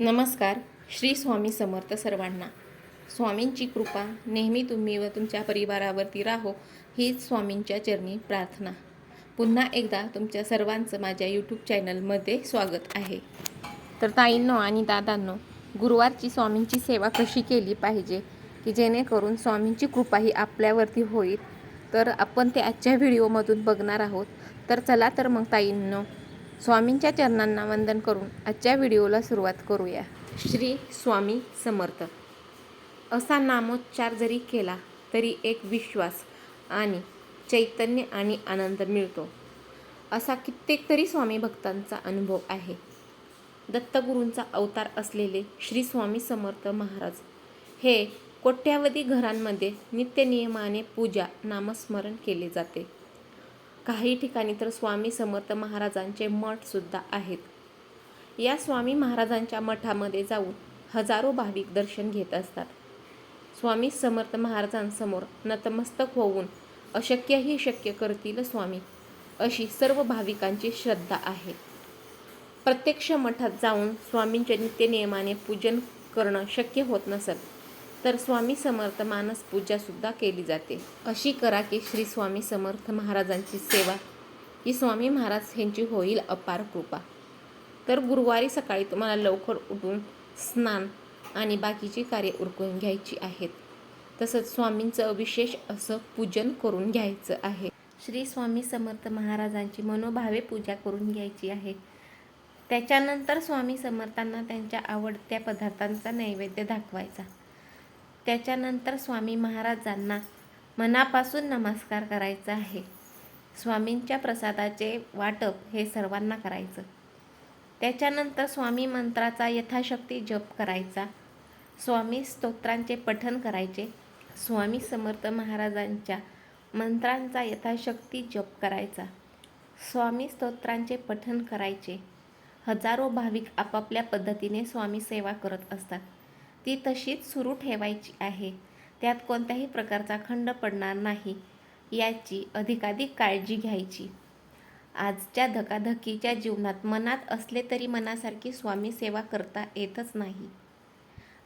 नमस्कार श्री स्वामी समर्थ सर्वांना. स्वामींची कृपा नेहमी तुम्ही व तुमच्या परिवारावरती राहो हीच स्वामींच्या चरणी प्रार्थना. पुन्हा एकदा तुमच्या सर्वांचं माझ्या यूट्यूब चॅनलमध्ये स्वागत आहे. तर ताईंनो आणि दादांनो गुरुवारची स्वामींची सेवा कशी केली पाहिजे? की जेणेकरून स्वामींची कृपा ही आपल्यावरती होईल. तर आपण ते आजच्या व्हिडिओमधून बघणार आहोत. तर चला तर मग ताईंनो स्वामींच्या चरणांना वंदन करून आजच्या व्हिडिओला सुरुवात करूया. श्री स्वामी समर्थ. असा नामोच्चार जरी केला तरी एक विश्वास आणि चैतन्य आणि आनंद मिळतो. असा कित्येक तरी स्वामी भक्तांचा अनुभव आहे. दत्तगुरूंचा अवतार असलेले श्री स्वामी समर्थ महाराज हे कोट्यावधी घरांमध्ये नित्यनियमाने पूजा नामस्मरण केले जाते. काही ठिकाणी तर स्वामी समर्थ महाराजांचे मठसुद्धा आहेत. या स्वामी महाराजांच्या मठामध्ये जाऊन हजारो भाविक दर्शन घेत असतात. स्वामी समर्थ महाराजांसमोर नतमस्तक होऊन अशक्यही शक्य करतील स्वामी अशी सर्व भाविकांची श्रद्धा आहे. प्रत्यक्ष मठात जाऊन स्वामींच्या नित्यनियमाने पूजन करणं शक्य होत नसेल तर स्वामी समर्थ मानस पूजासुद्धा केली जाते. अशी करा की श्री स्वामी समर्थ महाराजांची सेवा ही स्वामी महाराज यांची होईल अपार कृपा. तर गुरुवारी सकाळी तुम्हाला लवकर उठून स्नान आणि बाकीची कार्य उरकून घ्यायची आहेत. तसंच स्वामींचं विशेष असं पूजन करून घ्यायचं आहे. श्री स्वामी समर्थ महाराजांची मनोभावे पूजा करून घ्यायची आहे. त्याच्यानंतर स्वामी समर्थांना त्यांच्या आवडत्या पदार्थांचा नैवेद्य दाखवायचा. त्याच्यानंतर स्वामी महाराजांना मनापासून नमस्कार करायचा आहे. स्वामींच्या प्रसादाचे वाटप हे सर्वांना करायचं. त्याच्यानंतर स्वामी मंत्राचा यथाशक्ती जप करायचा. स्वामी स्तोत्रांचे पठन करायचे. स्वामी समर्थ महाराजांच्या मंत्रांचा यथाशक्ती जप करायचा. स्वामी स्तोत्रांचे पठन करायचे. हजारो भाविक आपापल्या पद्धतीने स्वामी सेवा करत असतात. ती तशीच सुरू ठेवायची आहे. त्यात कोणत्याही प्रकारचा खंड पडणार नाही याची अधिकाधिक काळजी घ्यायची. आजच्या धकाधकीच्या जीवनात मनात असले तरी मनासारखी स्वामी सेवा करता येतच नाही.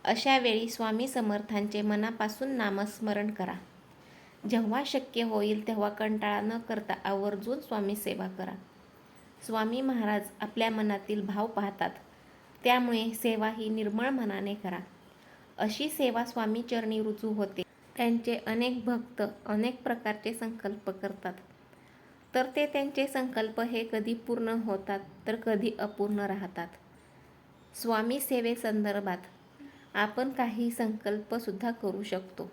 अशा वेळी स्वामी समर्थांचे मनापासून नामस्मरण करा. जेव्हा शक्य होईल तेव्हा कंटाळा न करता आवर्जून स्वामी सेवा करा. स्वामी महाराज आपल्या मनातील भाव पाहतात. त्यामुळे सेवा ही निर्मळ मनाने करा. अशी सेवा स्वामी चरणी रुजू होते. त्यांचे अनेक भक्त अनेक प्रकारचे संकल्प करतात. तर ते त्यांचे संकल्प हे कधी पूर्ण होतात तर कधी अपूर्ण राहतात. स्वामी सेवेसंदर्भात आपण काही संकल्पसुद्धा करू शकतो.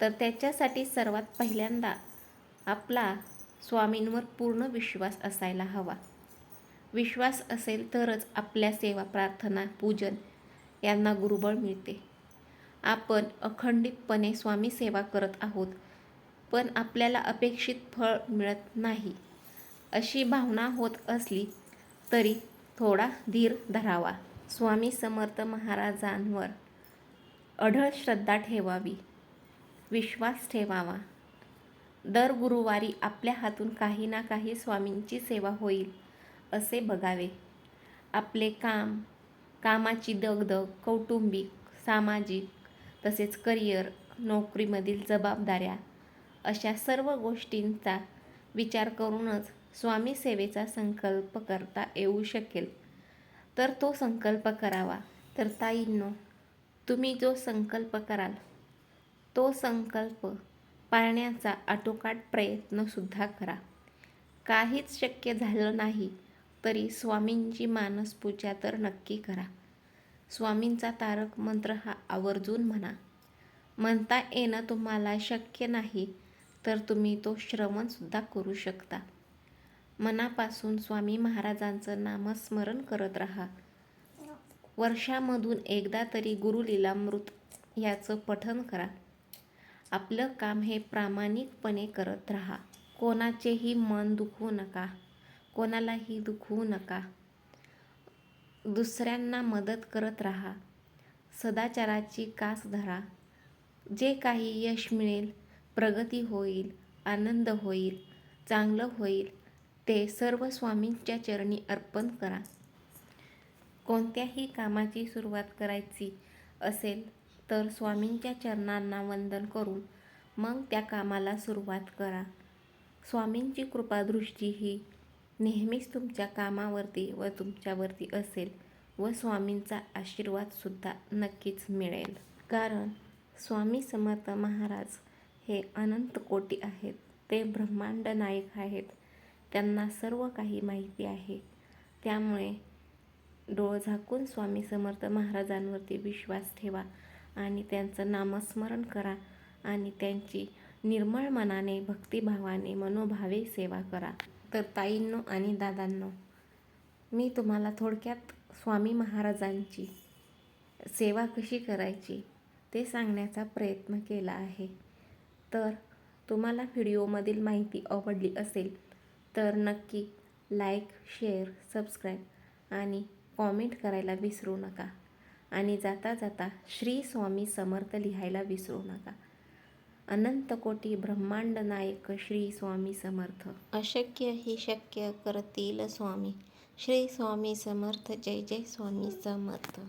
तर त्याच्यासाठी सर्वात पहिल्यांदा आपला स्वामींवर पूर्ण विश्वास असायला हवा. विश्वास असेल तरच आपल्या सेवा प्रार्थना पूजन यांना गुरुबळ मिळते. आपण अखंडितपणे स्वामी सेवा करत आहोत पण आपल्याला अपेक्षित फळ मिळत नाही. अशी भावना होत असली तरी थोडा धीर धरावा. स्वामी समर्थ महाराजांवर अढळ श्रद्धा ठेवावी. विश्वास ठेवावा. दर गुरुवारी आपल्या हातून काही ना काही स्वामींची सेवा होईल असे बघावे. आपले काम कामाची दगदग कौटुंबिक सामाजिक तसेच करिअर नोकरीमधील जबाबदाऱ्या अशा सर्व गोष्टींचा विचार करूनच स्वामी सेवेचा संकल्प करता येऊ शकेल. तर तो संकल्प करावा. तर ताईंनो तुम्ही जो संकल्प कराल तो संकल्प पाळण्याचा आटोकाट प्रयत्नसुद्धा करा. काहीच शक्य झालं नाही तरी स्वामींची मानसपूजा तर नक्की करा. स्वामींचा तारक मंत्र हा आवर्जून म्हणा. म्हणता येणं तुम्हाला शक्य नाही तर तुम्ही तो श्रवणसुद्धा करू शकता. मनापासून स्वामी महाराजांचं नामस्मरण करत राहा. वर्षामधून एकदा तरी गुरुलीलामृत याचं पठन करा. आपलं काम हे प्रामाणिकपणे करत राहा. कोणाचेही मन दुखवू नका. कोणालाही दुखवू नका. दुसऱ्यांना मदत करत राहा. सदाचाराची कास धरा. जे काही यश मिळेल प्रगती होईल आनंद होईल चांगलं होईल ते सर्व स्वामींच्या चरणी अर्पण करा. कोणत्याही कामाची सुरुवात करायची असेल तर स्वामींच्या चरणांना वंदन करून मग त्या कामाला सुरुवात करा. स्वामींची कृपादृष्टी ही नेहमीच तुमच्या कामावरती व तुमच्यावरती असेल व स्वामींचा आशीर्वादसुद्धा नक्कीच मिळेल. कारण स्वामी समर्थ महाराज हे अनंत कोटी आहेत. ते ब्रह्मांड नायक आहेत. त्यांना सर्व काही माहिती आहे. त्यामुळे डोळ झाकून स्वामी समर्थ महाराजांवरती विश्वास ठेवा आणि त्यांचं नामस्मरण करा आणि त्यांची निर्मळ मनाने भक्तिभावाने मनोभावे सेवा करा. तर ताईंनो आणि दादांनो मी तुम्हाला थोडक्यात स्वामी महाराजांची सेवा कशी करायची ते सांगण्याचा प्रयत्न केला आहे. तर तुम्हाला व्हिडिओमधील माहिती आवडली असेल तर नक्की लाईक शेअर सबस्क्राईब आणि कॉमेंट करायला विसरू नका. आणि जाता जाता श्री स्वामी समर्थ लिहायला विसरू नका. अनंतकोटी ब्रह्मांड नायक श्री स्वामी समर्थ. अशक्य ही शक्य करतील स्वामी. श्री स्वामी समर्थ जय जय स्वामी समर्थ.